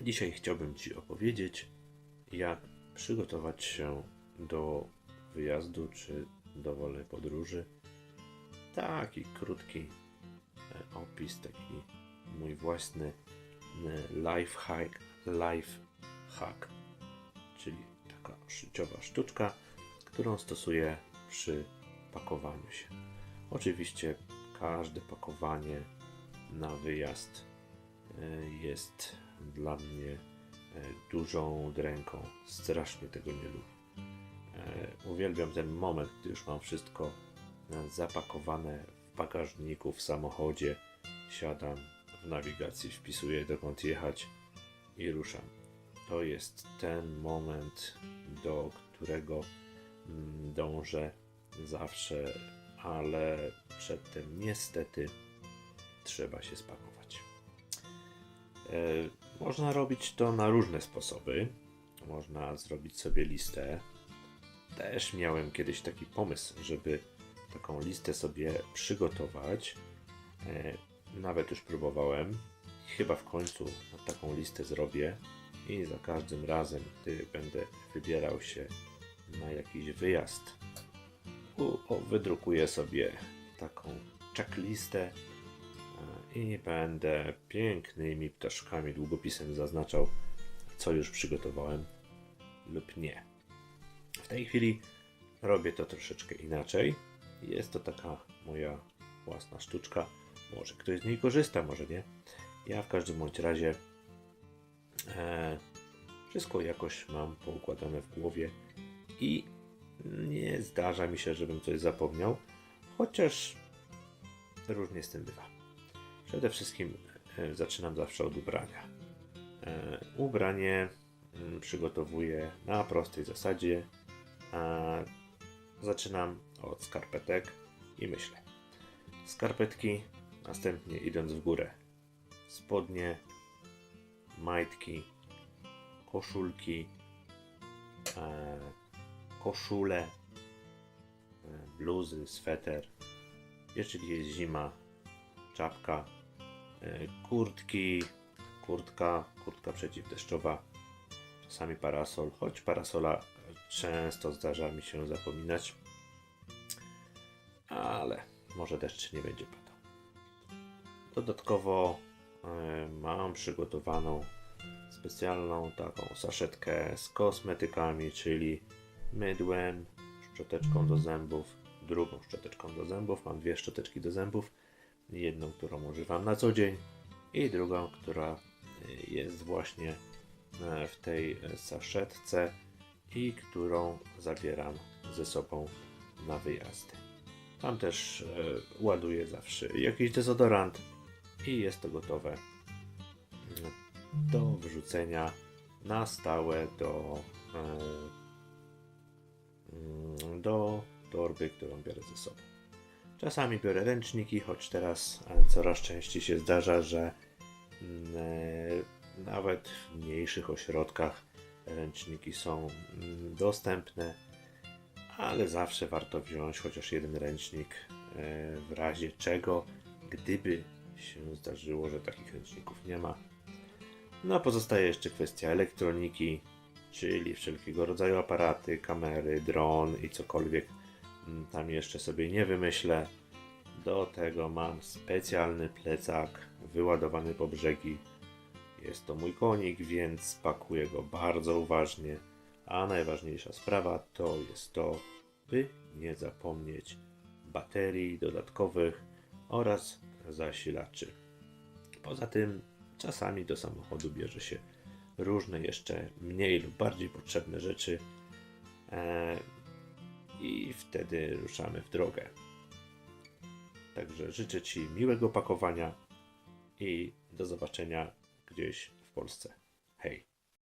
Dzisiaj chciałbym Ci opowiedzieć, jak przygotować się do wyjazdu czy dowolnej podróży. Taki krótki e, opis, taki mój własny e, life hack, life hack, czyli taka życiowa sztuczka, którą stosuję przy pakowaniu się. Oczywiście każde pakowanie na wyjazd e, jest dla mnie e, dużą dręką. Strasznie tego nie lubię. E, Uwielbiam ten moment, gdy już mam wszystko e, zapakowane w bagażniku, w samochodzie. Siadam w nawigacji, wpisuję dokąd jechać i ruszam. To jest ten moment, do którego mm, dążę zawsze, ale przedtem niestety trzeba się spakować. E, Można robić to na różne sposoby. Można zrobić sobie listę. Też miałem kiedyś taki pomysł, żeby taką listę sobie przygotować. E, Nawet już próbowałem. Chyba w końcu taką listę zrobię i za każdym razem, gdy będę wybierał się na jakiś wyjazd, wydrukuję sobie taką checklistę i będę pięknymi ptaszkami, długopisem zaznaczał, co już przygotowałem lub nie. W tej chwili robię to troszeczkę inaczej. Jest to taka moja własna sztuczka. Może ktoś z niej korzysta, może nie. Ja w każdym bądź razie e, wszystko jakoś mam poukładane w głowie i nie zdarza mi się, żebym coś zapomniał, chociaż różnie z tym bywa. Przede wszystkim e, zaczynam zawsze od ubrania. E, ubranie mm, przygotowuję na prostej zasadzie. Zaczynam od skarpetek i myślę. Skarpetki, następnie idąc w górę. Spodnie, majtki, koszulki, e, koszule, bluzy, sweter. Jeżeli jest zima, czapka, kurtki, kurtka, kurtka przeciwdeszczowa, czasami parasol, choć parasola często zdarza mi się zapominać, ale może deszcz nie będzie padał. Dodatkowo e, mam przygotowaną specjalną taką saszetkę z kosmetykami, czyli mydłem, szczoteczką do zębów, drugą szczoteczką do zębów. Mam dwie szczoteczki do zębów. Jedną, którą używam na co dzień i drugą, która y, jest właśnie e, w tej e, saszetce i którą zabieram ze sobą na wyjazdy. Tam też e, ładuję zawsze jakiś dezodorant i jest to gotowe mm, do wrzucenia na stałe do, e, mm, do torby, którą biorę ze sobą. Czasami biorę ręczniki, choć teraz coraz częściej się zdarza, że mm, e, nawet w mniejszych ośrodkach ręczniki są mm, dostępne, ale zawsze warto wziąć chociaż jeden ręcznik e, w razie czego, gdyby się zdarzyło, że takich ręczników nie ma. No, pozostaje jeszcze kwestia elektroniki, czyli wszelkiego rodzaju aparaty, kamery, dron i cokolwiek tam jeszcze sobie nie wymyślę. Do tego mam specjalny plecak wyładowany po brzegi. Jest to mój konik, więc pakuję go bardzo uważnie. A najważniejsza sprawa to jest to, by nie zapomnieć baterii dodatkowych oraz zasilaczy. Poza tym czasami do samochodu bierze się różne jeszcze mniej lub bardziej potrzebne rzeczy e, i wtedy ruszamy w drogę. Także życzę Ci miłego pakowania i do zobaczenia gdzieś w Polsce. Hej!